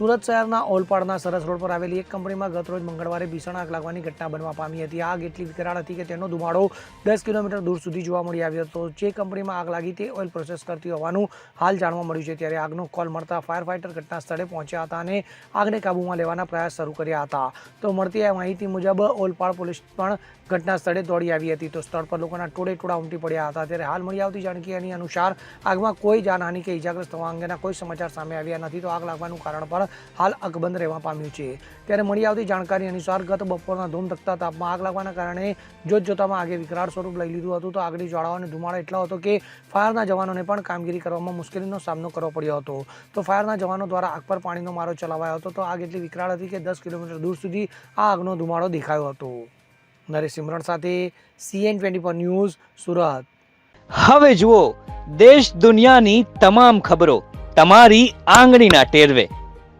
સુરત શહેરના ઓલપાડના સરસ રોડ પર આવેલી એક કંપનીમાં ગત રોજ મંગળવારે ભીષણ આગ લાગવાની ઘટના બનવા પામી હતી. આગ એટલી વિકરાળ હતી કે તેનો ધુમાડો દસ કિલોમીટર દૂર સુધી જોવા મળી આવ્યો હતો. જે કંપનીમાં આગ લાગી તે ઓઇલ પ્રોસેસ કરતી હોવાનું હાલ જાણવા મળ્યું છે. ત્યારે આગનો કોલ મળતા ફાયર ફાઇટર ઘટના સ્થળે પહોંચ્યા હતા અને આગને કાબૂમાં લેવાના પ્રયાસ શરૂ કર્યા હતા. તો મળતી આ માહિતી મુજબ ઓલપાડ પોલીસ પણ ઘટના સ્થળે દોડી આવી હતી. તો સ્થળ પર લોકોના ટોળે ટોળા ઉમટી પડ્યા હતા. ત્યારે હાલ મળી આવતી જાણકારી અનુસાર આગમાં કોઈ જાનહાની કે ઇજાગ્રસ્ત થવા અંગેના કોઈ સમાચાર સામે આવ્યા નથી. તો આગ લાગવાનું કારણ પણ હાલ અકબંધ રહેવા પામ્યું છે. ત્યારે મળી આવતી જાણકારી અનુસાર ગત બપોરના ધૂમધકતા તાપમાં આગ લાગવાના કારણે જોતજોતામાં આગે વિકરાળ સ્વરૂપ લઈ લીધું હતું. તો આગની જ્વાળાઓ ધુમાડો એટલો હતો કે ફાયરના જવાનોને પણ કામગીરી કરવામાં મુશ્કેલીનો સામનો કરવો પડ્યો હતો. તો ફાયરના જવાનો દ્વારા આગ પર પાણીનો મારો ચલાવાયો હતો. તો આગ એટલી વિકરાળ હતી કે દસ કિલોમીટર દૂર સુધી આ આગનો ધુમાડો દેખાયો હતો. નરેશ સિમરણ સાથે CN twenty four news, Surat. હવે જુઓ, દેશ દુનિયાની તમામ ખબરો, તમારી આંગળીના ટેરવે.